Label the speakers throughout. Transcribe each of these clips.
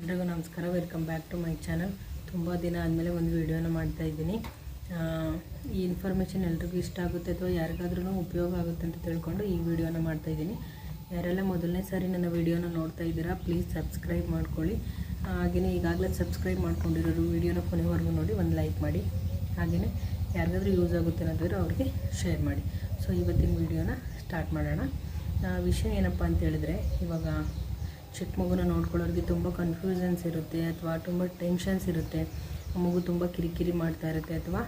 Speaker 1: ಎಲ್ರಿಗೂ ನಮಸ್ಕಾರ. Welcome back to my channel ತುಂಬ ದಿನ ಆದಮೇಲೆ ಒಂದು ವಿಡಿಯೋನ ಮಾಡ್ತಾ ಇದ್ದೀನಿ. ಈ ಇನ್ಫಾರ್ಮೇಷನ್ ಎಲ್ರಿಗೂ ಇಷ್ಟ ಆಗುತ್ತೆ ಅಥವಾ ಯಾರಿಗಾದ್ರೂ ಉಪಯೋಗ ಆಗುತ್ತೆ ಅಂತ ತಿಳ್ಕೊಂಡು ಈ ವಿಡಿಯೋನ ಮಾಡ್ತಾ ಇದ್ದೀನಿ. ಯಾರೆಲ್ಲ ಮೊದಲನೇ ಸಾರಿ ನನ್ನ ವಿಡಿಯೋನ ನೋಡ್ತಾ ಇದ್ದೀರಾ ಪ್ಲೀಸ್ ಸಬ್ಸ್ಕ್ರೈಬ್ ಮಾಡ್ಕೊಳ್ಳಿ. ಹಾಗೆಯೇ ಈಗಾಗಲೇ ಸಬ್ಸ್ಕ್ರೈಬ್ ಮಾಡ್ಕೊಂಡಿರೋರು ವಿಡಿಯೋನ ಕೊನೆವರೆಗೂ ನೋಡಿ, ಒಂದು ಲೈಕ್ ಮಾಡಿ. ಹಾಗೆಯೇ ಯಾರಿಗಾದ್ರೂ ಯೂಸ್ ಆಗುತ್ತೆ ಅನ್ನೋದಾದ್ರೆ ಅವ್ರಿಗೆ ಶೇರ್ ಮಾಡಿ. ಸೊ ಇವತ್ತಿನ ವಿಡಿಯೋನ ಸ್ಟಾರ್ಟ್ ಮಾಡೋಣ. ವಿಷಯ ಏನಪ್ಪ ಅಂತ ಹೇಳಿದ್ರೆ, ಇವಾಗ ಚಿಕ್ಕ ಮಗುನ ನೋಡ್ಕೊಳ್ಳೋರಿಗೆ ತುಂಬ ಕನ್ಫ್ಯೂಷನ್ಸ್ ಇರುತ್ತೆ ಅಥವಾ ತುಂಬ ಟೆನ್ಷನ್ಸ್ ಇರುತ್ತೆ. ಮಗು ತುಂಬ ಕಿರಿಕಿರಿ ಮಾಡ್ತಾ ಇರುತ್ತೆ ಅಥವಾ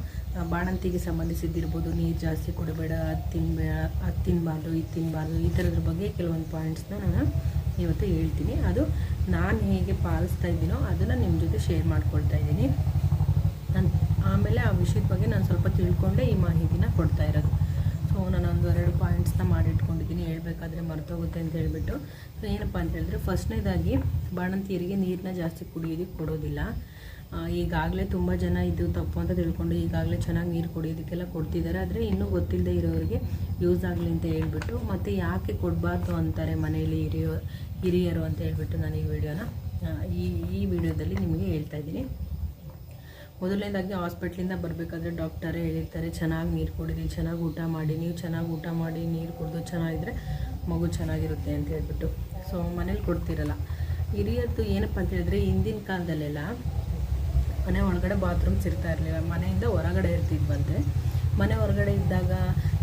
Speaker 1: ಬಾಣಂತಿಗೆ ಸಂಬಂಧಿಸಿದ್ದಿರ್ಬೋದು, ನೀರು ಜಾಸ್ತಿ ಕೊಡಬೇಡ, ಅದು ತಿನ್ಬೇ, ಅದು ತಿನ್ನಬಾರ್ದು ಇದು ತಿನ್ನಬಾರ್ದು ಈ ಥರದ್ರ ಬಗ್ಗೆ ಕೆಲವೊಂದು ಪಾಯಿಂಟ್ಸ್ನ ನಾನು ಇವತ್ತು ಹೇಳ್ತೀನಿ. ಅದು ನಾನು ಹೇಗೆ ಪಾಲಿಸ್ತಾ ಇದ್ದೀನೋ ಅದನ್ನು ನಿಮ್ಮ ಜೊತೆ ಶೇರ್ ಮಾಡ್ಕೊಳ್ತಾ ಇದ್ದೀನಿ. ನಾನು ಆಮೇಲೆ ಆ ವಿಷಯದ ಬಗ್ಗೆ ನಾನು ಸ್ವಲ್ಪ ತಿಳ್ಕೊಂಡೆ ಈ ಮಾಹಿತಿನ ಕೊಡ್ತಾ ಇರೋದು. ಸೊ ನಾನು ಒಂದು ಎರಡು ಪಾಯಿಂಟ್ಸ್ನ ಮಾಡಿಟ್ಕೊಂಡಿದ್ದೀನಿ. ಹೇಳಬೇಕಾದ್ರೆ ಮರ್ತೋಗುತ್ತೆ ಅಂತ ಹೇಳಿಬಿಟ್ಟು. ಸೊ ಏನಪ್ಪ ಅಂತ ಹೇಳಿದ್ರೆ, ಫಸ್ಟ್ನೇದಾಗಿ ಬಾಣಂತಿಯರಿಗೆ ನೀರನ್ನ ಜಾಸ್ತಿ ಕುಡಿಯೋದಕ್ಕೆ ಕೊಡೋದಿಲ್ಲ. ಈಗಾಗಲೇ ತುಂಬ ಜನ ಇದು ತಪ್ಪು ಅಂತ ತಿಳ್ಕೊಂಡು ಈಗಾಗಲೇ ಚೆನ್ನಾಗಿ ನೀರು ಕುಡಿಯೋದಕ್ಕೆಲ್ಲ ಕೊಡ್ತಿದ್ದಾರೆ. ಆದರೆ ಇನ್ನೂ ಗೊತ್ತಿಲ್ಲದೆ ಇರೋರಿಗೆ ಯೂಸ್ ಆಗಲಿ ಅಂತ ಹೇಳ್ಬಿಟ್ಟು, ಮತ್ತು ಯಾಕೆ ಕೊಡಬಾರ್ದು ಅಂತಾರೆ ಮನೆಯಲ್ಲಿ ಹಿರಿಯೋ, ಹಿರಿಯರು ಅಂತ ಹೇಳ್ಬಿಟ್ಟು ನಾನು ಈ ವಿಡಿಯೋನ ಈ ಈ ವಿಡಿಯೋದಲ್ಲಿ ನಿಮಗೆ ಹೇಳ್ತಾ ಇದ್ದೀನಿ. ಮೊದಲನೇದಾಗಿ ಹಾಸ್ಪಿಟ್ಲಿಂದ ಬರಬೇಕಾದ್ರೆ ಡಾಕ್ಟರೇ ಹೇಳಿರ್ತಾರೆ, ಚೆನ್ನಾಗಿ ನೀರು ಕುಡೀರಿ, ಚೆನ್ನಾಗಿ ಊಟ ಮಾಡಿ, ನೀವು ಚೆನ್ನಾಗಿ ಊಟ ಮಾಡಿ, ನೀರು ಕುಡಿದು ಚೆನ್ನಾಗಿದ್ರೆ ಮಗು ಚೆನ್ನಾಗಿರುತ್ತೆ ಅಂತ ಹೇಳ್ಬಿಟ್ಟು. ಸೊ ಮನೇಲಿ ಕೊಡ್ತಿರಲ್ಲ. ಹಿರಿಯದ್ದು ಏನಪ್ಪ ಅಂತ ಹೇಳಿದ್ರೆ, ಹಿಂದಿನ ಕಾಲದಲ್ಲೆಲ್ಲ ಮನೆ ಒಳಗಡೆ ಬಾತ್ರೂಮ್ಸ್ ಇರ್ತಾ ಇರಲಿಲ್ಲ. ಮನೆಯಿಂದ ಹೊರಗಡೆ ಇರ್ತಿದ್ವಂತೆ. ಮನೆ ಹೊರಗಡೆ ಇದ್ದಾಗ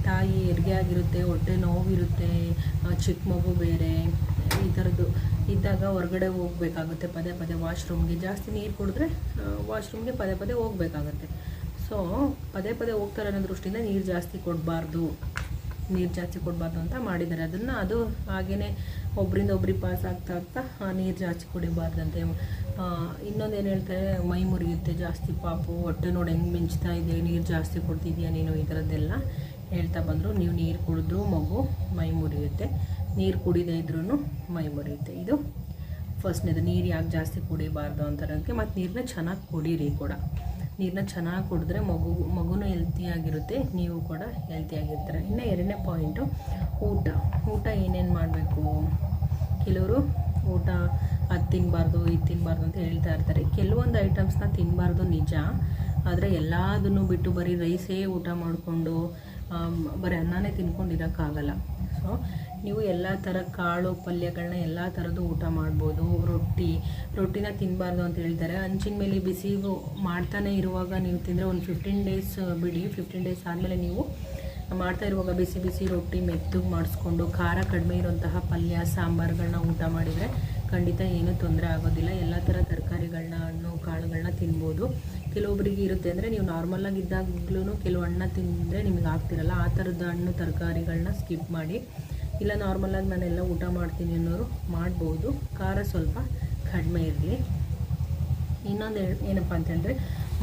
Speaker 1: ತಾಯಿ ಹೆರಿಗೆ ಆಗಿರುತ್ತೆ, ಹೊಟ್ಟೆ ನೋವಿರುತ್ತೆ ಚಿಕ್ಕ ಮಗು ಬೇರೆ. ಈ ಥರದ್ದು ಇದ್ದಾಗ ಹೊರಗಡೆ ಹೋಗಬೇಕಾಗುತ್ತೆ, ಪದೇ ಪದೇ ವಾಶ್ರೂಮ್ಗೆ. ಜಾಸ್ತಿ ನೀರು ಕುಡಿದ್ರೆ ವಾಶ್ರೂಮ್ಗೆ ಪದೇ ಪದೇ ಹೋಗಬೇಕಾಗುತ್ತೆ. ಸೊ ಪದೇ ಪದೇ ಹೋಗ್ತಾರೆ ಅನ್ನೋ ದೃಷ್ಟಿಯಿಂದ ನೀರು ಜಾಸ್ತಿ ಕೊಡಬಾರ್ದು. ನೀರು ಜಾಸ್ತಿ ಕೊಡಬಾರ್ದು ಅಂತ ಮಾಡಿದ್ದಾರೆ. ಅದನ್ನು ಅದು ಹಾಗೇ ಒಬ್ಬರಿಂದ ಒಬ್ರಿಗೆ ಪಾಸ್ ಆಗ್ತಾ ಆಗ್ತಾ ನೀರು ಜಾಸ್ತಿ ಕುಡಿಬಾರ್ದಂತೆ. ಇನ್ನೊಂದು ಏನು ಹೇಳ್ತಾರೆ, ಮೈ ಮುರಿಯುತ್ತೆ, ಜಾಸ್ತಿ ಪಾಪು. ಹೊಟ್ಟೆ ನೋಡಿ ಹೆಂಗೆ ಮಿಂಚ್ತಾ ಇದೆ, ನೀರು ಜಾಸ್ತಿ ಕೊಡ್ತಿದ್ಯಾ ನೀನು ಈ ಥರದ್ದೆಲ್ಲ ಹೇಳ್ತಾ ಬಂದರು. ನೀವು ನೀರು ಕುಡಿದ್ರು ಮಗು ಮೈ ಮುರಿಯುತ್ತೆ. ನೀರು ಕುಡಿದೇ ಇದ್ರೂ ಮೈ ಮುರಿಯುತ್ತೆ ಇದು. ಫಸ್ಟ್ನೇದು ನೀರು ಯಾಕೆ ಜಾಸ್ತಿ ಕುಡಿಬಾರ್ದು ಅಂತಾರೋದಕ್ಕೆ ಮತ್ತು ನೀರನ್ನ ಚೆನ್ನಾಗಿ ಕುಡೀರಿ ಕೂಡ. ನೀರನ್ನ ಚೆನ್ನಾಗಿ ಕುಡಿದ್ರೆ ಮಗು, ಮಗುನು ಹೆಲ್ತಿಯಾಗಿರುತ್ತೆ ನೀವು ಕೂಡ ಹೆಲ್ತಿಯಾಗಿರ್ತಾರೆ ಇನ್ನು ಎರಡನೇ ಪಾಯಿಂಟು ಊಟ. ಊಟ ಏನೇನು ಮಾಡಬೇಕು? ಕೆಲವರು ಊಟ ಅದು ತಿನ್ನಬಾರ್ದು ಇದು ತಿನ್ನಬಾರ್ದು ಅಂತ ಹೇಳ್ತಾ ಇರ್ತಾರೆ. ಕೆಲವೊಂದು ಐಟಮ್ಸ್ನ ತಿನ್ನಬಾರ್ದು ನಿಜ, ಆದರೆ ಎಲ್ಲದನ್ನು ಬಿಟ್ಟು ಬರೀ ರೈಸೇ ಊಟ ಮಾಡಿಕೊಂಡು ಬರೀ ಅನ್ನನೇ ತಿನ್ಕೊಂಡು ಇರೋಕ್ಕಾಗಲ್ಲ ಸೊ ನೀವು ಎಲ್ಲ ಥರ ಕಾಳು ಪಲ್ಯಗಳನ್ನ ಎಲ್ಲ ಥರದ್ದು ಊಟ ಮಾಡ್ಬೋದು, ರೊಟ್ಟಿ, ರೊಟ್ಟಿನ ತಿನ್ನಬಾರ್ದು ಅಂತ ಹೇಳ್ತಾರೆ. ಹಂಚಿನ ಮೇಲೆ ಬಿಸಿ ಮಾಡ್ತಾನೆ ಇರುವಾಗ ನೀವು ತಿಂದರೆ ಒಂದು ಫಿಫ್ಟೀನ್ ಡೇಸ್ ಬಿಡಿ. ಫಿಫ್ಟೀನ್ ಡೇಸ್ ಆದಮೇಲೆ ನೀವು ಮಾಡ್ತಾ ಇರುವಾಗ ಬಿಸಿ ಬಿಸಿ ರೊಟ್ಟಿ ಮೆತ್ತಗೆ ಮಾಡಿಸ್ಕೊಂಡು ಖಾರ ಕಡಿಮೆ ಇರುವಂತಹ ಪಲ್ಯ ಸಾಂಬಾರುಗಳನ್ನ ಊಟ ಮಾಡಿದರೆ ಖಂಡಿತ ಏನೂ ತೊಂದರೆ ಆಗೋದಿಲ್ಲ. ಎಲ್ಲ ಥರ ತರಕಾರಿಗಳನ್ನ ಹಣ್ಣು ಕಾಳುಗಳನ್ನ ತಿನ್ಬೋದು. ಕೆಲವೊಬ್ಬರಿಗೆ ಇರುತ್ತೆ ಅಂದರೆ ನೀವು ನಾರ್ಮಲಾಗಿ ಇದ್ದಾಗ್ಲೂ ಕೆಲವು ಹಣ್ಣ ತಿಂದರೆ ನಿಮಗೆ ಆಗ್ತಿರಲ್ಲ. ಆ ಥರದ ಹಣ್ಣು ತರಕಾರಿಗಳನ್ನ ಸ್ಕಿಪ್ ಮಾಡಿ ಇಲ್ಲ ನಾರ್ಮಲಾಗಿ ನಾನೆಲ್ಲ ಊಟ ಮಾಡ್ತೀನಿ ಅನ್ನೋರು ಮಾಡ್ಬೋದು. ಖಾರ ಸ್ವಲ್ಪ ಕಡಿಮೆ ಇರಲಿ. ಇನ್ನೊಂದು ಏನಪ್ಪ ಅಂತಂದರೆ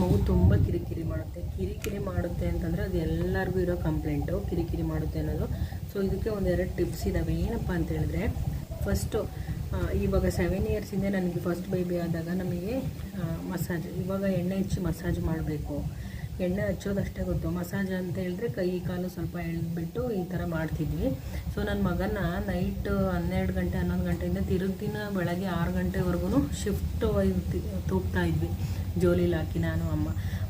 Speaker 1: ಮಗು ತುಂಬ ಕಿರಿಕಿರಿ ಮಾಡುತ್ತೆ. ಕಿರಿಕಿರಿ ಮಾಡುತ್ತೆ ಅಂತಂದರೆ ಅದು ಎಲ್ಲರಿಗೂ ಇರೋ ಕಂಪ್ಲೇಂಟು ಕಿರಿಕಿರಿ ಮಾಡುತ್ತೆ ಅನ್ನೋದು. ಸೊ ಇದಕ್ಕೆ ಒಂದೆರಡು ಟಿಪ್ಸ್ ಇದ್ದಾವೆ ಏನಪ್ಪ ಅಂತ ಹೇಳಿದ್ರೆ ಫಸ್ಟು ಇವಾಗ ಸೆವೆನ್ ಇಯರ್ಸಿಂದ ನನಗೆ ಫಸ್ಟ್ ಬೇಬಿ ಆದಾಗ ನಮಗೆ ಮಸಾಜ್ ಇವಾಗ ಎಣ್ಣೆ ಹಚ್ಚಿ ಮಸಾಜ್ ಮಾಡಬೇಕು. ಎಣ್ಣೆ ಹಚ್ಚೋದಷ್ಟೇ ಗೊತ್ತು. ಮಸಾಜ್ ಅಂತ ಹೇಳಿದ್ರೆ ಕೈ ಕಾಲು ಸ್ವಲ್ಪ ಎಳೆದ್ಬಿಟ್ಟು ಈ ಥರ ಮಾಡ್ತಿದ್ವಿ. ಸೊ ನನ್ನ ಮಗನ ನೈಟ್ ಹನ್ನೆರಡು ಗಂಟೆ, ಹನ್ನೊಂದು ಗಂಟೆಯಿಂದ ತಿರುಗ್ ದಿನ ಬೆಳಗ್ಗೆ ಆರು ಗಂಟೆವರೆಗೂ ಶಿಫ್ಟ್ ತೂಗ್ತಾ ಇದ್ವಿ. ಜೋಲಿಲಿ ಹಾಕಿ ನಾನು, ಅಮ್ಮ.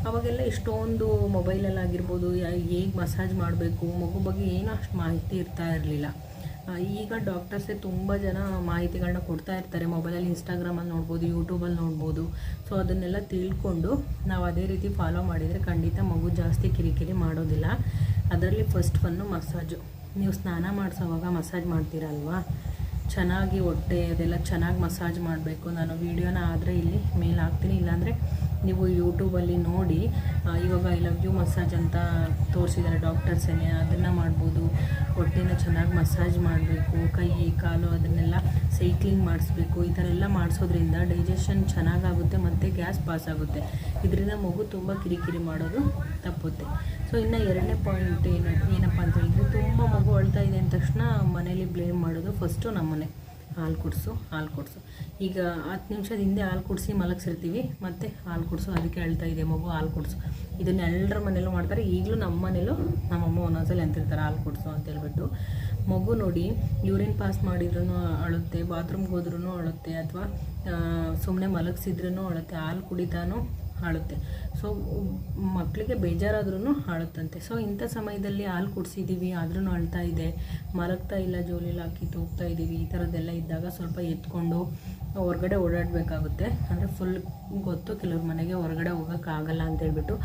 Speaker 1: ಅವಾಗೆಲ್ಲ ಇಷ್ಟೊಂದು ಮೊಬೈಲಲ್ಲಿ ಆಗಿರ್ಬೋದು ಹೇಗೆ ಮಸಾಜ್ ಮಾಡಬೇಕು, ಮಗು ಬಗ್ಗೆ ಏನೂ ಅಷ್ಟು ಮಾಹಿತಿ ಇರ್ತಾ ಇರಲಿಲ್ಲ. ಈಗ ಡಾಕ್ಟರ್ಸೇ ತುಂಬ ಜನ ಮಾಹಿತಿಗಳನ್ನ ಕೊಡ್ತಾ ಇರ್ತಾರೆ. ಮೊಬೈಲಲ್ಲಿ ಇನ್ಸ್ಟಾಗ್ರಾಮಲ್ಲಿ ನೋಡ್ಬೋದು ಯೂಟ್ಯೂಬಲ್ಲಿ ನೋಡ್ಬೋದು. ಸೊ ಅದನ್ನೆಲ್ಲ ತಿಳ್ಕೊಂಡು ನಾವು ಅದೇ ರೀತಿ ಫಾಲೋ ಮಾಡಿದರೆ ಖಂಡಿತ ಮಗು ಜಾಸ್ತಿ ಕಿರಿಕಿರಿ ಮಾಡೋದಿಲ್ಲ. ಅದರಲ್ಲಿ ಫಸ್ಟ್ ಒನ್ನು ಮಸಾಜು ನೀವು ಸ್ನಾನ ಮಾಡಿಸೋವಾಗ ಮಸಾಜ್ ಮಾಡ್ತೀರಲ್ವಾ? ಚೆನ್ನಾಗಿ ಹೊಟ್ಟೆ ಅದೆಲ್ಲ ಚೆನ್ನಾಗಿ ಮಸಾಜ್ ಮಾಡಬೇಕು. ನಾನು ವೀಡಿಯೋನ ಆದರೆ ಇಲ್ಲಿ ಮೇಲೆ ಹಾಕ್ತೀನಿ. ಇಲ್ಲಾಂದರೆ ನೀವು ಯೂಟ್ಯೂಬಲ್ಲಿ ನೋಡಿ ಇವಾಗ ಐ ಲವ್ ಯು ಮಸಾಜ್ ಅಂತ ತೋರಿಸಿದ್ದಾರೆ ಡಾಕ್ಟರ್ಸೇನೆ ಅದನ್ನು ಮಾಡ್ಬೋದು. ಹೊಟ್ಟೆನ ಚೆನ್ನಾಗಿ ಮಸಾಜ್ ಮಾಡಬೇಕು, ಕೈ, ಕಾಲು ಅದನ್ನೆಲ್ಲ ಸೈಕ್ಲಿಂಗ್ ಮಾಡಿಸ್ಬೇಕು. ಈ ಥರ ಎಲ್ಲ ಮಾಡಿಸೋದ್ರಿಂದ ಡೈಜೆಷನ್ ಚೆನ್ನಾಗಾಗುತ್ತೆ ಮತ್ತು ಗ್ಯಾಸ್ ಪಾಸ್ ಆಗುತ್ತೆ. ಇದರಿಂದ ಮಗು ತುಂಬ ಕಿರಿಕಿರಿ ಮಾಡೋದು ತಪ್ಪುತ್ತೆ. ಸೊ ಇನ್ನು ಎರಡನೇ ಪಾಯಿಂಟ್ ಏನು, ಏನಪ್ಪ ಅಂತ ಹೇಳಿದ್ರೆ, ತುಂಬ ಮಗು ಅಳ್ತಾ ಇದೆ ಅಂದ ತಕ್ಷಣ ಮನೇಲಿ ಬ್ಲೇಮ್ ಮಾಡೋದು ಫಸ್ಟು ನಮ್ಮನೆ. ಹಾಲು ಕುಡಿಸು ಹಾಲು ಕುಡಿಸು. ಈಗ ಹತ್ತು ನಿಮಿಷದ ಹಿಂದೆ ಹಾಲು ಕುಡಿಸಿ ಮಲಗಿಸಿರ್ತೀವಿ, ಮತ್ತು ಹಾಲು ಕುಡಿಸು. ಅದಕ್ಕೆ ಅಳ್ತಾ ಇದೆ ಮಗು, ಹಾಲು ಕುಡಿಸು. ಇದನ್ನೆಲ್ಲರ ಮನೇಲೂ ಮಾಡ್ತಾರೆ. ಈಗಲೂ ನಮ್ಮ ಮನೇಲೂ ನಮ್ಮಮ್ಮ ಒಂದೊಂದ್ಸಲ ಅಂತಿರ್ತಾರೆ, ಹಾಲು ಕುಡಿಸು ಅಂತ ಹೇಳ್ಬಿಟ್ಟು. ಮಗು ನೋಡಿ, ಯೂರಿನ್ ಪಾಸ್ ಮಾಡಿದ್ರೂ ಅಳುತ್ತೆ, ಬಾತ್ರೂಮ್ಗೆ ಹೋದ್ರೂ ಅಳುತ್ತೆ, ಅಥವಾ ಸುಮ್ಮನೆ ಮಲಗಿಸಿದ್ರೂ ಅಳುತ್ತೆ, ಹಾಲು ಕುಡಿತಾನೂ ಹಾಳುತ್ತೆ. ಸೊ ಮಕ್ಕಳಿಗೆ ಬೇಜಾರಾದ್ರೂ ಹಾಳುತ್ತಂತೆ. ಸೊ ಇಂಥ ಸಮಯದಲ್ಲಿ ಹಾಲು ಕುಡಿಸಿದ್ದೀವಿ ಆದ್ರೂ ಅಳ್ತಾ ಇದೆ. ಮಲಗ್ತಾ ಇಲ್ಲ, ಜೋಲಿಲಿ ಹಾಕಿ ತೂಗ್ತಾ ಇದ್ದೀವಿ ಈ ಥರದ್ದೆಲ್ಲ ಇದ್ದಾಗ ಸ್ವಲ್ಪ ಎತ್ಕೊಂಡು ಹೊರಗಡೆ ಓಡಾಡಬೇಕಾಗುತ್ತೆ. ಅಂದರೆ ಫುಲ್ ಗೊತ್ತು ಕೆಲವ್ರ ಮನೆಗೆ ಹೊರಗಡೆ ಹೋಗೋಕ್ಕಾಗಲ್ಲ ಅಂತ ಹೇಳ್ಬಿಟ್ಟು.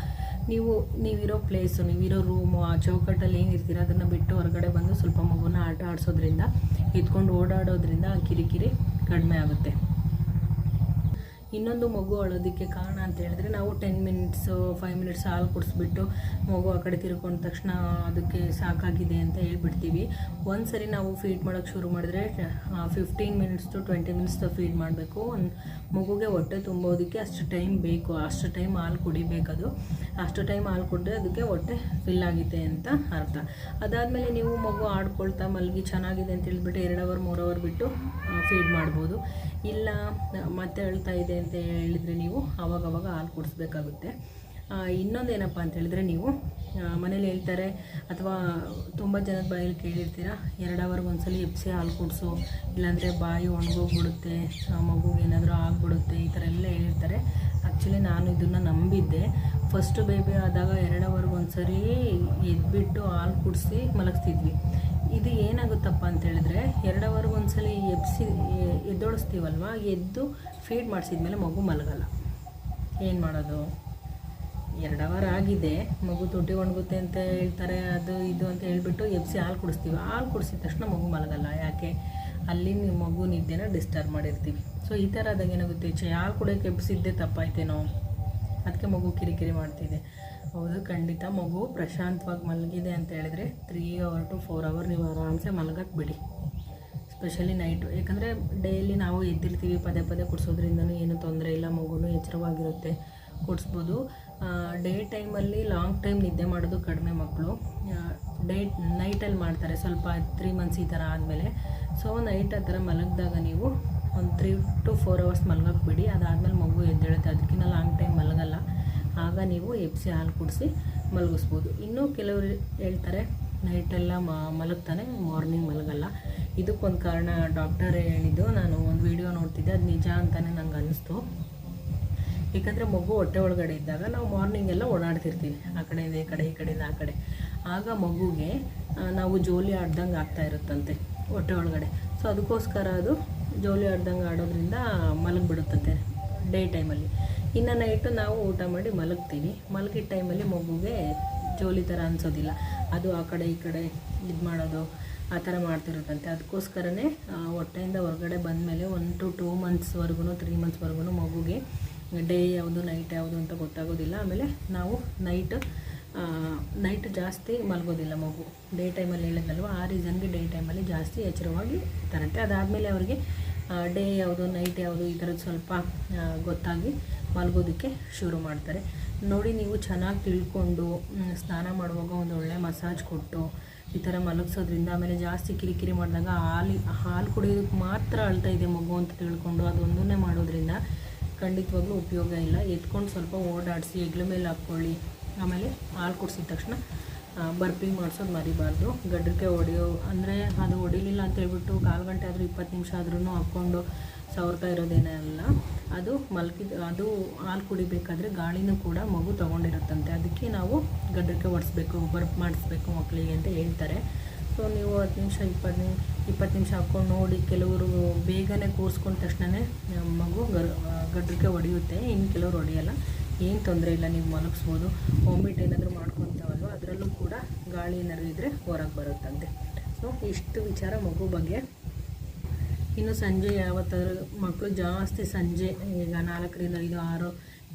Speaker 1: ನೀವು, ನೀವಿರೋ ಪ್ಲೇಸು ನೀವಿರೋ ರೂಮು ಆ ಚೌಕಟ್ಟಲ್ಲಿ ಏನಿರ್ತೀರ, ಅದನ್ನು ಬಿಟ್ಟು ಹೊರಗಡೆ ಬಂದು ಸ್ವಲ್ಪ ಮಗುನ ಆಟ ಆಡಿಸೋದ್ರಿಂದ, ಎತ್ಕೊಂಡು ಓಡಾಡೋದ್ರಿಂದ ಆ ಕಿರಿಕಿರಿ ಕಡಿಮೆ ಆಗುತ್ತೆ. ಇನ್ನೊಂದು ಮಗು ಅಳೋದಕ್ಕೆ ಕಾರಣ ಅಂತ ಹೇಳಿದ್ರೆ ನಾವು ಟೆನ್ ಮಿನಿಟ್ಸು ಫೈವ್ ಮಿನಿಟ್ಸ್ ಹಾಲು ಕುಡಿಸ್ಬಿಟ್ಟು ಮಗು ಆ ಕಡೆ ತಿರ್ಕೊಂಡ ತಕ್ಷಣ ಅದಕ್ಕೆ ಸಾಕಾಗಿದೆ ಅಂತ ಹೇಳ್ಬಿಡ್ತೀವಿ. ಒಂದು ಸರಿ ನಾವು ಫೀಡ್ ಮಾಡೋಕ್ಕೆ ಶುರು ಮಾಡಿದ್ರೆ fifteen minutes to twenty minutes feed ಮಾಡಬೇಕು. ಒಂದು ಮಗುಗೆ ಹೊಟ್ಟೆ ತುಂಬೋದಕ್ಕೆ ಅಷ್ಟು ಟೈಮ್ ಬೇಕು, ಅಷ್ಟು ಟೈಮ್ ಹಾಲು ಕುಡಿಬೇಕದು. ಅಷ್ಟು ಟೈಮ್ ಹಾಲು ಕುಡಿದ್ರೆ ಅದಕ್ಕೆ ಹೊಟ್ಟೆ ಫಿಲ್ ಆಗಿದೆ ಅಂತ ಅರ್ಥ. ಅದಾದಮೇಲೆ ನೀವು ಮಗು ಆಡ್ಕೊಳ್ತಾ ಮಲಗಿ ಚೆನ್ನಾಗಿದೆ ಅಂತ ಹೇಳಿಬಿಟ್ಟು ಎರಡು ಅವರ್ ಮೂರು ಅವರ್ ಬಿಟ್ಟು ಫೀಡ್ ಮಾಡ್ಬೋದು. ಇಲ್ಲ, ಮತ್ತೆ ಅಳ್ತಾ ಇದೆ ಅಂತ ಹೇಳಿದರೆ ನೀವು ಆವಾಗವಾಗ ಹಾಲು ಕುಡಿಸ್ಬೇಕಾಗುತ್ತೆ. ಇನ್ನೊಂದೇನಪ್ಪ ಅಂತ ಹೇಳಿದ್ರೆ ನೀವು ಮನೇಲಿ ಹೇಳ್ತಾರೆ, ಅಥವಾ ತುಂಬ ಜನದ ಬಾಯಲ್ಲಿ ಕೇಳಿರ್ತೀರ, ಎರಡು ಅವರ್ಗೆ ಒಂದ್ಸಲ ಎಪ್ಸಿ ಹಾಲು ಕುಡಿಸು, ಇಲ್ಲಾಂದರೆ ಬಾಯಿ ಒಣಗೋಗ್ಬಿಡುತ್ತೆ ಮಗುಗೆ ಏನಾದರೂ ಆಗಿಬಿಡುತ್ತೆ, ಈ ಥರ ಎಲ್ಲ ಹೇಳಿರ್ತಾರೆ. ಆ್ಯಕ್ಚುಲಿ ನಾನು ಇದನ್ನು ನಂಬಿದ್ದೆ. ಫಸ್ಟ್ ಬೇಬಿ ಆದಾಗ ಎರಡು ಅವರ್ಗೆ ಒಂದ್ಸರಿ ಎದ್ಬಿಟ್ಟು ಹಾಲು ಕುಡಿಸಿ ಮಲಗಿಸ್ತಿದ್ವಿ. ಇದು ಏನಾಗುತ್ತಪ್ಪ ಅಂತ ಹೇಳಿದ್ರೆ ಎರಡು ಅವರ್ಗೆ ಒಂದ್ಸಲಿ ಎಬ್ಸಿ ಎದ್ದೋಡಿಸ್ತೀವಲ್ವ ಎದ್ದು ಫೀಡ್ ಮಾಡಿಸಿದ್ಮೇಲೆ ಮಗು ಮಲಗಲ್ಲ. ಏನು ಮಾಡೋದು? ಎರಡು ಅವರ್ ಆಗಿದೆ. ಮಗು ತುಟಿ ಒಣಗುತ್ತೆ ಅಂತ ಹೇಳ್ತಾರೆ, ಅದು ಇದು ಅಂತ ಹೇಳಿಬಿಟ್ಟು ಎಬ್ಸಿ ಹಾಲು ಕುಡಿಸ್ತೀವಿ. ಹಾಲು ಕುಡಿಸಿದ ತಕ್ಷಣ ಮಗು ಮಲಗಲ್ಲ. ಯಾಕೆ? ಅಲ್ಲಿ ಮಗು ನಿದ್ದೆನ ಡಿಸ್ಟರ್ಬ್ ಮಾಡಿರ್ತೀವಿ. ಸೊ ಈ ಥರ ಆದಾಗ ಏನಾಗುತ್ತೆ? ಚೆ ಹಾಲು ಕುಡಿಯೋಕೆ ಎಬ್ಸಿದ್ದೆ ತಪ್ಪಾಯ್ತೇನೋ? ಅದಕ್ಕೆ ಮಗು ಕಿರಿಕಿರಿ ಮಾಡ್ತಿದೆ. ಹೌದು, ಖಂಡಿತ. ಮಗು ಪ್ರಶಾಂತವಾಗಿ ಮಲಗಿದೆ ಅಂತ ಹೇಳಿದ್ರೆ three hour to four hour ನೀವು ಆರಾಮ್ಸೆ ಮಲಗಕ್ಕೆ ಬಿಡಿ. ಸ್ಪೆಷಲಿ ನೈಟು ಯಾಕಂದರೆ ಡೈಲಿ ನಾವು ಎದ್ದಿರ್ತೀವಿ, ಪದೇ ಪದೇ ಕುಡಿಸೋದ್ರಿಂದನೂ ಏನೂ ತೊಂದರೆ ಇಲ್ಲ, ಮಗುನೂ ಎಚ್ಚರವಾಗಿರುತ್ತೆ. ಕುಡಿಸ್ಬೋದು. ಡೇ ಟೈಮಲ್ಲಿ ಲಾಂಗ್ ಟೈಮ್ ನಿದ್ದೆ ಮಾಡೋದು ಕಡಿಮೆ ಮಕ್ಕಳು ಡೇ ನೈಟಲ್ಲಿ ಮಾಡ್ತಾರೆ, ಸ್ವಲ್ಪ ತ್ರೀ ಮಂತ್ಸ್ ಈ ಥರ ಆದಮೇಲೆ. ಸೊ ನೈಟ್ ಆ ಥರ ಮಲಗಿದಾಗ ನೀವು ಒಂದು ತ್ರೀ ಟು ಫೋರ್ ಅವರ್ಸ್ ಮಲಗಕ್ಕೆ ಬಿಡಿ. ಅದಾದಮೇಲೆ ಮಗು ಎದ್ದೇಳುತ್ತೆ. ಅದಕ್ಕಿಂತ ಲಾಂಗ್ ಟೈಮ್ ಮಲಗಲ್ಲ. ಆಗ ನೀವು ಎಪ್ಸಿ ಹಾಲು ಕುಡಿಸಿ ಮಲಗಿಸ್ಬೋದು. ಇನ್ನೂ ಕೆಲವರು ಹೇಳ್ತಾರೆ, ನೈಟೆಲ್ಲ ಮಲಗ್ತಾನೆ, ಮಾರ್ನಿಂಗ್ ಮಲಗಲ್ಲ. ಇದಕ್ಕೊಂದು ಕಾರಣ ಡಾಕ್ಟರ್ ಹೇಳಿದ್ದು, ನಾನು ಒಂದು ವಿಡಿಯೋ ನೋಡ್ತಿದ್ದೆ, ಅದು ನಿಜ ಅಂತಲೇ ನಂಗೆ ಅನ್ನಿಸ್ತು. ಏಕೆಂದರೆ ಮಗು ಹೊಟ್ಟೆ ಒಳಗಡೆ ಇದ್ದಾಗ ನಾವು ಮಾರ್ನಿಂಗ್ ಎಲ್ಲ ಓಡಾಡ್ತಿರ್ತೀವಿ, ಆ ಕಡೆಯಿಂದ ಈ ಕಡೆ, ಈ ಕಡೆಯಿಂದ ಆ ಕಡೆ. ಆಗ ಮಗುಗೆ ನಾವು ಜೋಲಿ ಆಡ್ದಂಗೆ ಆಗ್ತಾ ಇರುತ್ತಂತೆ, ಹೊಟ್ಟೆ ಒಳಗಡೆ. ಸೊ, ಅದಕ್ಕೋಸ್ಕರ ಅದು ಜೋಲಿ ಆಡ್ದಂಗೆ ಆಡೋದ್ರಿಂದ ಮಲಗಿಬಿಡುತ್ತಂತೆ, ಡೇ ಟೈಮಲ್ಲಿ. ಇನ್ನು ನೈಟು ನಾವು ಊಟ ಮಾಡಿ ಮಲಗ್ತೀವಿ ಮಲಗಿದ ಟೈಮಲ್ಲಿ ಮಗುಗೆ ಜೋಲಿ ಥರ ಅನಿಸೋದಿಲ್ಲ. ಅದು ಆ ಕಡೆ ಈ ಕಡೆ ಇದು ಮಾಡೋದು, ಆ ಥರ ಮಾಡ್ತಿರುತ್ತಂತೆ ಅದಕ್ಕೋಸ್ಕರನೇ ಹೊಟ್ಟೆಯಿಂದ ಹೊರಗಡೆ ಬಂದಮೇಲೆ ಒನ್ ಟು ಟೂ ಮಂತ್ಸ್ವರೆಗೂ ತ್ರೀ ಮಂತ್ಸ್ವರೆಗೂ ಮಗುಗೆ ಡೇ ಯಾವುದು ನೈಟ್ ಯಾವುದು ಅಂತ ಗೊತ್ತಾಗೋದಿಲ್ಲ. ಆಮೇಲೆ ನಾವು ನೈಟ್ ನೈಟ್ ಜಾಸ್ತಿ ಮಲಗೋದಿಲ್ಲ ಮಗು. ಡೇ ಟೈಮಲ್ಲಿ ಹೇಳಿದ್ನಲ್ವ? ಆ ರೀಸನ್ಗೆ ಡೇ ಟೈಮಲ್ಲಿ ಜಾಸ್ತಿ ಎಚ್ಚರವಾಗಿ ತರಂತೆ ಅದಾದಮೇಲೆ ಅವರಿಗೆ ಡೇ ಯಾವುದು ನೈಟ್ ಯಾವುದು ಈ ಥರದ್ದು ಸ್ವಲ್ಪ ಗೊತ್ತಾಗಿ ಮಲಗೋದಕ್ಕೆ ಶುರು ಮಾಡ್ತಾರೆ. ನೋಡಿ, ನೀವು ಚೆನ್ನಾಗಿ ತಿಳ್ಕೊಂಡು ಸ್ನಾನ ಮಾಡುವಾಗ ಒಂದು ಒಳ್ಳೆ ಮಸಾಜ್ ಕೊಟ್ಟು, ಈ ಥರ ಮಲಗಿಸೋದ್ರಿಂದ ಆಮೇಲೆ ಜಾಸ್ತಿ ಕಿರಿಕಿರಿ ಮಾಡಿದಾಗ ಹಾಲು ಹಾಲು ಕುಡಿಯೋದಕ್ಕೆ ಮಾತ್ರ ಅಳ್ತಾ ಇದೆ ಮಗು ಅಂತ ತಿಳ್ಕೊಂಡು ಅದೊಂದನ್ನೇ ಮಾಡೋದ್ರಿಂದ ಖಂಡಿತವಾಗ್ಲೂ ಉಪಯೋಗ ಇಲ್ಲ. ಎತ್ಕೊಂಡು ಸ್ವಲ್ಪ ಓಡಾಡಿಸಿ ಹೆಗ್ಲ ಮೇಲೆ ಹಾಕ್ಕೊಳ್ಳಿ, ಆಮೇಲೆ ಹಾಲು ಕುಡಿಸಿದ ತಕ್ಷಣ ಬರ್ಪಿಂಗ್ ಮಾಡಿಸೋದು ಮರಿಬಾರ್ದು. ಗಡ್ಡಕ್ಕೆ ಹೊಡೆಯೋ, ಅಂದರೆ ಅದು ಹೊಡಿಲಿಲ್ಲ ಅಂತ ಹೇಳ್ಬಿಟ್ಟು ಕಾಲು ಗಂಟೆ ಆದರೂ ಇಪ್ಪತ್ತು ನಿಮಿಷ ಆದ್ರೂ ಹಾಕ್ಕೊಂಡು ಸವರ್ತಾ ಇರೋದೇನೆಲ್ಲ ಅದು ಮಲ್ಕಿದ ಅದು ಹಾಲು ಕುಡಿಬೇಕಾದ್ರೆ ಗಾಳಿನೂ ಕೂಡ ಮಗು ತೊಗೊಂಡಿರುತ್ತಂತೆ. ಅದಕ್ಕೆ ನಾವು ಗಡ್ಡಕ್ಕೆ ಒಡಿಸ್ಬೇಕು ಬರ್ಪ್ ಮಾಡಿಸ್ಬೇಕು ಮಕ್ಕಳಿಗೆ ಅಂತ ಹೇಳ್ತಾರೆ. ಸೊ ನೀವು ಹತ್ತು ನಿಮಿಷ, ಇಪ್ಪತ್ತು ನಿಮಿಷ ಇಪ್ಪತ್ತು ನಿಮಿಷ ಹಾಕ್ಕೊಂಡು ನೋಡಿ ಕೆಲವರು ಬೇಗನೆ ಕೂರಿಸ್ಕೊಂಡ ತಕ್ಷಣವೇ ಮಗು ಗಡ್ಡಕ್ಕೆ ಹೊಡೆಯುತ್ತೆ ಇನ್ನು ಕೆಲವರು ಹೊಡೆಯಲ್ಲ ಏನು ತೊಂದರೆ ಇಲ್ಲ, ನೀವು ಮಲಗಿಸ್ಬೋದು. ವಾಮಿಟ್ ಏನಾದರೂ ಮಾಡ್ಕೊತಾವಲ್ವ, ಅದರಲ್ಲೂ ಕೂಡ ಗಾಳಿ ಏನಾದ್ರು ಇದ್ದರೆ ಹೊರಗೆ ಬರುತ್ತಂತೆ. ಸೊ ಇಷ್ಟು ವಿಚಾರ ಮಗು ಬಗ್ಗೆ. ಇನ್ನು ಸಂಜೆ ಯಾವತ್ತಾದ್ರೂ ಮಕ್ಕಳು ಜಾಸ್ತಿ ಸಂಜೆ, ಈಗ ನಾಲ್ಕರಿಂದ ಐದು, ಆರು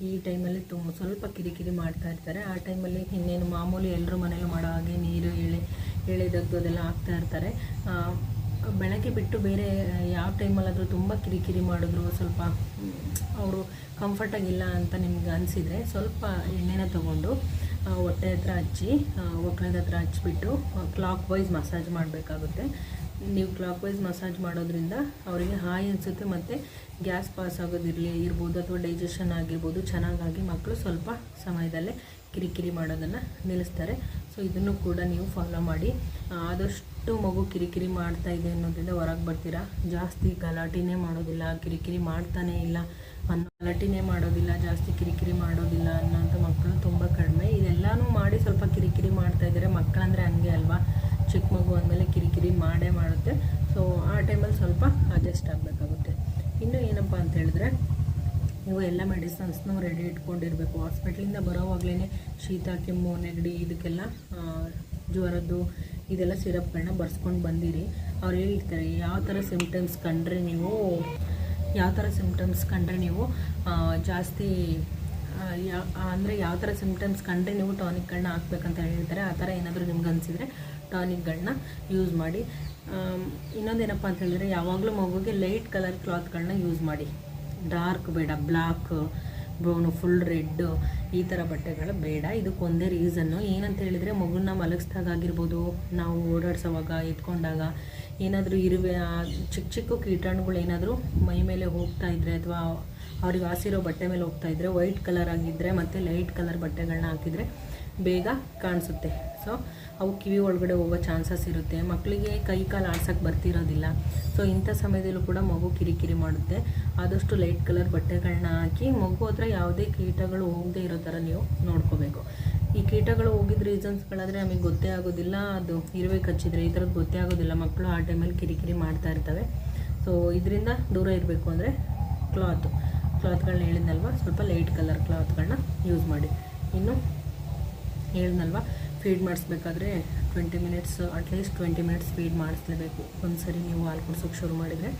Speaker 1: ಈ ಟೈಮಲ್ಲಿ ತುಂಬ ಸ್ವಲ್ಪ ಕಿರಿಕಿರಿ ಮಾಡ್ತಾ ಇರ್ತಾರೆ. ಆ ಟೈಮಲ್ಲಿ ಇನ್ನೇನು ಮಾಮೂಲಿ ಎಲ್ಲರೂ ಮನೇಲಿ ಮಾಡೋ ಹಾಗೆ ನೀರು, ಎಳೆ ಎಳೆದದ್ದು ಅದೆಲ್ಲ ಹಾಕ್ತಾ ಇರ್ತಾರೆ. ಬೆಳಗ್ಗೆ ಬಿಟ್ಟು ಬೇರೆ ಯಾವ ಟೈಮಲ್ಲಾದರೂ ತುಂಬ ಕಿರಿಕಿರಿ ಮಾಡಿದ್ರು ಸ್ವಲ್ಪ ಅವರು ಕಂಫರ್ಟಾಗಿಲ್ಲ ಅಂತ ನಿಮ್ಗೆ ಅನಿಸಿದರೆ ಸ್ವಲ್ಪ ಎಣ್ಣೆನ ತೊಗೊಂಡು ಹೊಟ್ಟೆ ಹತ್ರ ಹಚ್ಚಿ ಒಕ್ಕಳದ ಹತ್ರ ಹಚ್ಚಿಬಿಟ್ಟು ಕ್ಲಾಕ್ ವೈಸ್ ಮಸಾಜ್ ಮಾಡಬೇಕಾಗುತ್ತೆ. ನೀವು ಕ್ಲಾಕ್ ವೈಸ್ ಮಸಾಜ್ ಮಾಡೋದ್ರಿಂದ ಅವರಿಗೆ ಹಾಯ್ ಅನಿಸುತ್ತೆ ಮತ್ತು ಗ್ಯಾಸ್ ಪಾಸ್ ಆಗೋದಿರಲಿ ಇರ್ಬೋದು ಅಥವಾ ಡೈಜೆಷನ್ ಆಗಿರ್ಬೋದು, ಚೆನ್ನಾಗಾಗಿ ಮಕ್ಕಳು ಸ್ವಲ್ಪ ಸಮಯದಲ್ಲೇ ಕಿರಿಕಿರಿ ಮಾಡೋದನ್ನು ನಿಲ್ಲಿಸ್ತಾರೆ. ಸೊ ಇದನ್ನು ಕೂಡ ನೀವು ಫಾಲೋ ಮಾಡಿ. ಆದಷ್ಟು ಮಗು ಕಿರಿಕಿರಿ ಮಾಡ್ತಾ ಇದೆ ಅನ್ನೋದ್ರಿಂದ ಹೊರಗೆ ಬರ್ತೀರಾ? ಜಾಸ್ತಿ ಗಲಾಟೆನೇ ಮಾಡೋದಿಲ್ಲ, ಕಿರಿಕಿರಿ ಮಾಡ್ತಾನೇ ಇಲ್ಲ ಅನ್ನೋ ಗಲಾಟೆನೇ ಮಾಡೋದಿಲ್ಲ, ಜಾಸ್ತಿ ಕಿರಿಕಿರಿ ಮಾಡೋದಿಲ್ಲ ಅನ್ನೋಂಥ ಮಕ್ಕಳು ತುಂಬ ಕಡಿಮೆ ಇದೆಲ್ಲನೂ ಮಾಡಿ ಸ್ವಲ್ಪ ಕಿರಿಕಿರಿ ಮಾಡ್ತಾ ಇದ್ದಾರೆ. ಮಕ್ಕಳಂದರೆ ಹಂಗೆ ಅಲ್ವಾ? ಚಿಕ್ಕ ಮಗು ಅಂದಮೇಲೆ ಕಿರಿಕಿರಿ ಮಾಡೇ ಮಾಡುತ್ತೆ. ಸೊ ಆ ಟೈಮಲ್ಲಿ ಸ್ವಲ್ಪ ಅಡ್ಜಸ್ಟ್ ಆಗಬೇಕಾಗುತ್ತೆ. ಇನ್ನು ಏನಪ್ಪ ಅಂತ ಹೇಳಿದ್ರೆ, ನೀವು ಎಲ್ಲ ಮೆಡಿಸನ್ಸ್ನು ರೆಡಿ ಇಟ್ಕೊಂಡಿರಬೇಕು. ಹಾಸ್ಪಿಟ್ಲಿಂದ ಬರೋವಾಗಲೇ ಶೀತ, ಕೆಮ್ಮು, ನೆಗಡಿ ಇದಕ್ಕೆಲ್ಲ ಜ್ವರದ್ದು ಇದೆಲ್ಲ ಸಿರಪ್ಗಳನ್ನ ಬರ್ಸ್ಕೊಂಡು ಬಂದಿರಿ. ಅವ್ರು ಹೇಳ್ತಾರೆ, ಯಾವ ಥರ ಸಿಮ್ಟಮ್ಸ್ ಕಂಡ್ರೆ ನೀವು, ಯಾವ ಥರ ಸಿಮ್ಟಮ್ಸ್ ಕಂಡ್ರೆ ನೀವು ಜಾಸ್ತಿ ಅಂದರೆ ಯಾವ ಥರ ಸಿಂಪ್ಟಮ್ಸ್ ಕಂಡ್ರೆ ನೀವು ಟಾನಿಕ್ಗಳನ್ನ ಹಾಕ್ಬೇಕಂತ ಹೇಳ್ತಾರೆ ಆ ಥರ ಏನಾದರೂ ನಿಮ್ಗೆ ಅನಿಸಿದರೆ ಟಾನಿಕ್ಗಳನ್ನ ಯೂಸ್ ಮಾಡಿ. ಇನ್ನೊಂದು ಇನ್ನೊಂದೇನಪ್ಪ ಅಂತ ಹೇಳಿದರೆ ಯಾವಾಗಲೂ ಮಗುಗೆ ಲೈಟ್ ಕಲರ್ ಕ್ಲಾತ್ಗಳನ್ನ ಯೂಸ್ ಮಾಡಿ. ಡಾರ್ಕ್ ಬೇಡ ಬ್ಲ್ಯಾಕ್ ಬ್ರೌನು ಫುಲ್ ರೆಡ್ ಈ ಥರ ಬಟ್ಟೆಗಳು ಬೇಡ. ಇದಕ್ಕೊಂದೇ ರೀಸನ್ನು ಏನಂತ ಹೇಳಿದರೆ ಮಗುನ ಮಲಗಿಸ್ದಾಗ ಆಗಿರ್ಬೋದು, ನಾವು ಓಡಾಡ್ಸೋವಾಗ ಎತ್ಕೊಂಡಾಗ ಏನಾದರೂ ಇರುವೆ ಚಿಕ್ಕ ಚಿಕ್ಕ ಕೀಟಾಣುಗಳು ಏನಾದರೂ ಮೈ ಮೇಲೆ ಹೋಗ್ತಾ ಇದ್ದರೆ ಅಥವಾ ಅವ್ರಿಗೆ ಹಾಸಿರೋ ಬಟ್ಟೆ ಮೇಲೆ ಹೋಗ್ತಾ ಇದ್ದರೆ ವೈಟ್ ಕಲರ್ ಆಗಿದ್ದರೆ ಮತ್ತು ಲೈಟ್ ಕಲರ್ ಬಟ್ಟೆಗಳನ್ನ ಹಾಕಿದರೆ ಬೇಗ ಕಾಣಿಸುತ್ತೆ. ಸೊ ಅವು ಕಿವಿ ಒಳಗಡೆ ಹೋಗೋ ಚಾನ್ಸಸ್ ಇರುತ್ತೆ. ಮಕ್ಕಳಿಗೆ ಕೈ ಕಾಲು ಆಡ್ಸೋಕ್ಕೆ ಬರ್ತಿರೋದಿಲ್ಲ. ಸೊ ಇಂಥ ಸಮಯದಲ್ಲೂ ಕೂಡ ಮಗು ಕಿರಿಕಿರಿ ಮಾಡುತ್ತೆ. ಆದಷ್ಟು ಲೈಟ್ ಕಲರ್ ಬಟ್ಟೆಗಳನ್ನ ಹಾಕಿ ಮಗು ಹತ್ರ ಯಾವುದೇ ಕೀಟಗಳು ಹೋಗದೇ ಇರೋ ಥರ ನೀವು ನೋಡ್ಕೋಬೇಕು. ಕೀಟಗಳು ಹೋಗಿದ್ದ ರೀಸನ್ಸ್ಗಳಾದರೆ ನಮಗೆ ಗೊತ್ತೇ ಆಗೋದಿಲ್ಲ. ಅದು ಇರುವೆ ಕಚ್ಚಿದ್ರೆ ಈ ಥರದ್ದು ಗೊತ್ತೇ ಆಗೋದಿಲ್ಲ. ಮಕ್ಕಳು ಆ ಟೈಮಲ್ಲಿ ಕಿರಿಕಿರಿ ಮಾಡ್ತಾ ಇರ್ತವೆ. ಸೊ ಇದರಿಂದ ದೂರ ಇರಬೇಕು ಅಂದರೆ ಕ್ಲಾತು ಕ್ಲಾತ್ಗಳನ್ನ ಹೇಳಿದ್ನಲ್ವ? ಸ್ವಲ್ಪ ಲೈಟ್ ಕಲರ್ ಕ್ಲಾತ್ಗಳನ್ನ ಯೂಸ್ ಮಾಡಿ. ಇನ್ನು ಹೇಳಿದ್ನಲ್ವ? Feed ಮಾಡಿಸ್ಬೇಕಾದ್ರೆ twenty minutes at least twenty minutes feed ಮಾಡಿಸ್ಲೇಬೇಕು. ಒಂದು ಸರಿ ನೀವು ಹಾಲು ಕುಡ್ಸೋಕ್ಕೆ ಶುರು ಮಾಡಿದರೆ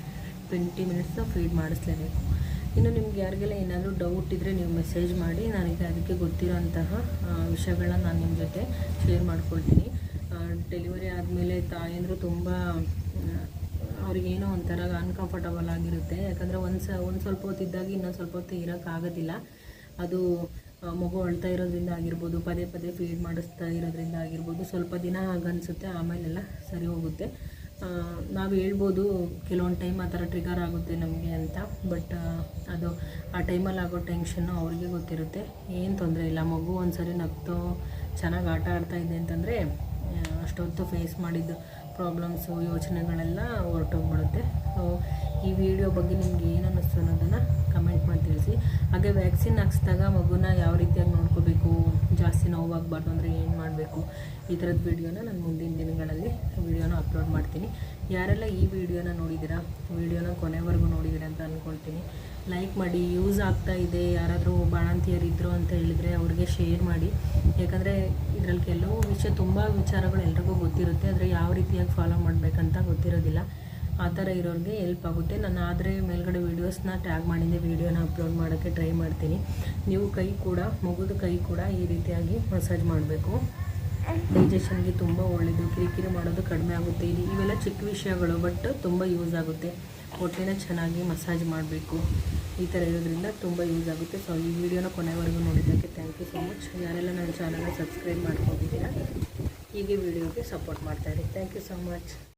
Speaker 1: ಟ್ವೆಂಟಿ ಮಿನಿಟ್ಸ್ ಫೀಡ್ ಮಾಡಿಸ್ಲೇಬೇಕು. ಇನ್ನು ನಿಮ್ಗೆ ಯಾರಿಗೆಲ್ಲ ಏನಾದರೂ ಡೌಟ್ ಇದ್ದರೆ ನೀವು ಮೆಸೇಜ್ ಮಾಡಿ, ನನಗೆ ಅದಕ್ಕೆ ಗೊತ್ತಿರೋಂತಹ ವಿಷಯಗಳನ್ನ ನಾನು ನಿಮ್ಮ ಜೊತೆ ಶೇರ್ ಮಾಡ್ಕೊಳ್ತೀನಿ. ಡೆಲಿವರಿ ಆದಮೇಲೆ ತಾಯಂದರು ತುಂಬ ಅವ್ರಿಗೇನೋ ಒಂಥರ ಅನ್ಕಂಫರ್ಟಬಲ್ ಆಗಿರುತ್ತೆ. ಯಾಕಂದರೆ ಒಂದು ಸ, ಒಂದು ಸ್ವಲ್ಪ ಹೊತ್ತಿದ್ದಾಗ ಇನ್ನೊಂದು ಸ್ವಲ್ಪ ಹೊತ್ತು ಇರೋಕ್ಕಾಗೋದಿಲ್ಲ ಅದು ಮಗು ಅಳ್ತಾ ಇರೋದ್ರಿಂದ ಆಗಿರ್ಬೋದು, ಪದೇ ಪದೇ ಫೀಡ್ ಮಾಡಿಸ್ತಾ ಇರೋದ್ರಿಂದ ಆಗಿರ್ಬೋದು, ಸ್ವಲ್ಪ ದಿನ ಆಗನ್ಸುತ್ತೆ ಆಮೇಲೆಲ್ಲ ಸರಿ ಹೋಗುತ್ತೆ. ನಾವು ಹೇಳ್ಬೋದು ಕೆಲವೊಂದು ಟೈಮ್ ಆ ಥರ ಟ್ರಿಗರ್ ಆಗುತ್ತೆ ನಮಗೆ ಅಂತ ಬಟ್ ಅದು ಆ ಟೈಮಲ್ಲಿ ಆಗೋ ಟೆನ್ಷನ್ನು ಅವ್ರಿಗೆ ಗೊತ್ತಿರುತ್ತೆ. ಏನು ತೊಂದರೆ ಇಲ್ಲ. ಮಗು ಒಂದ್ಸರಿ ನಗ್ತೋ, ಚೆನ್ನಾಗಿ ಆಟ ಆಡ್ತಾ ಇದೆ ಅಂತಂದರೆ ಅಷ್ಟೊತ್ತು ಫೇಸ್ ಮಾಡಿದ್ದು ಪ್ರಾಬ್ಲಮ್ಸು ಯೋಚನೆಗಳೆಲ್ಲ ಹೊರಟೋಗ್ಬಿಡುತ್ತೆ. ಸೊ ಈ ವಿಡಿಯೋ ಬಗ್ಗೆ ನಿಮ್ಗೆ ಏನು ಅನ್ನಿಸ್ತು ಅನ್ನೋದನ್ನು ಕಮೆಂಟ್ ಮಾಡಿ ತಿಳಿಸಿ. ಹಾಗೆ ವ್ಯಾಕ್ಸಿನ್ ಹಾಕ್ಸಿದಾಗ ಮಗುನ ಯಾವ ರೀತಿಯಾಗಿ ನೋಡ್ಕೋಬೇಕು, ಜಾಸ್ತಿ ನೋವಾಗಬಾರ್ದು ಅಂದರೆ ಏನು ಮಾಡಬೇಕು? ಈ ಥರದ ವಿಡಿಯೋನ ನಾನು ಮುಂದಿನ ದಿನಗಳಲ್ಲಿ ವಿಡಿಯೋನ ಅಪ್ಲೋಡ್ ಮಾಡ್ತೀನಿ. ಯಾರೆಲ್ಲ ಈ ವಿಡಿಯೋನ ನೋಡಿದ್ದೀರಾ ವಿಡಿಯೋನ ಕೊನೆವರೆಗೂ ನೋಡಿದ್ದೀರಾ ಅಂತ ಅಂದ್ಕೊಳ್ತೀನಿ ಲೈಕ್ ಮಾಡಿ ಯೂಸ್ ಆಗ್ತಾ ಇದೆ, ಯಾರಾದರೂ ಬಾಣಂತಿಯರು ಇದ್ದರು ಅಂತ ಹೇಳಿದರೆ ಅವ್ರಿಗೆ ಶೇರ್ ಮಾಡಿ. ಯಾಕಂದರೆ ಇದರಲ್ಲಿ ಕೆಲವು ವಿಷಯ ತುಂಬ ವಿಚಾರಗಳು ಎಲ್ರಿಗೂ ಗೊತ್ತಿರುತ್ತೆ, ಆದರೆ ಯಾವ ರೀತಿಯಾಗಿ ಫಾಲೋ ಮಾಡಬೇಕಂತ ಗೊತ್ತಿರೋದಿಲ್ಲ. ಆ ಥರ ಇರೋರಿಗೆ ಹೆಲ್ಪ್ ಆಗುತ್ತೆ. ನಾನು ಆದರೆ ಮೇಲ್ಗಡೆ ವೀಡಿಯೋಸ್ನ ಟ್ಯಾಗ್ ಮಾಡಿದ್ದೆ ವೀಡಿಯೋನ ಅಪ್ಲೋಡ್ ಮಾಡೋಕ್ಕೆ ಟ್ರೈ ಮಾಡ್ತೀನಿ. ನೀವು ಕೈ ಕೂಡ, ಮಗುದ ಕೈ ಕೂಡ ಈ ರೀತಿಯಾಗಿ ಮಸಾಜ್ ಮಾಡಬೇಕು. ಡೈಜೆಷನ್ಗೆ ತುಂಬ ಒಳ್ಳೆಯದು ಕಿರಿಕಿರಿ ಮಾಡೋದು ಕಡಿಮೆ ಆಗುತ್ತೆ. ಇದು ಇವೆಲ್ಲ ಚಿಕ್ಕ ವಿಷಯಗಳು ಬಟ್ ತುಂಬ ಯೂಸ್ ಆಗುತ್ತೆ. ಹೊಟ್ಟೆನ ಚೆನ್ನಾಗಿ ಮಸಾಜ್ ಮಾಡಬೇಕು. ಈ ಥರ ಇರೋದ್ರಿಂದ ತುಂಬ ಯೂಸ್ ಆಗುತ್ತೆ. ಸೊ ಈ ವಿಡಿಯೋನ ಕೊನೆವರೆಗೂ ನೋಡಿದ್ದಕ್ಕೆ ಥ್ಯಾಂಕ್ ಯು ಸೊ ಮಚ್ ಯಾರೆಲ್ಲ ನನ್ನ ಚಾನಲ್ನ ಸಬ್ಸ್ಕ್ರೈಬ್ ಮಾಡ್ಕೊಂಡಿದ್ದೀರಾ, ಹೀಗೆ ವಿಡಿಯೋಗೆ ಸಪೋರ್ಟ್ ಮಾಡ್ತಾಯಿರಿ ಥ್ಯಾಂಕ್ ಯು ಸೊ ಮಚ್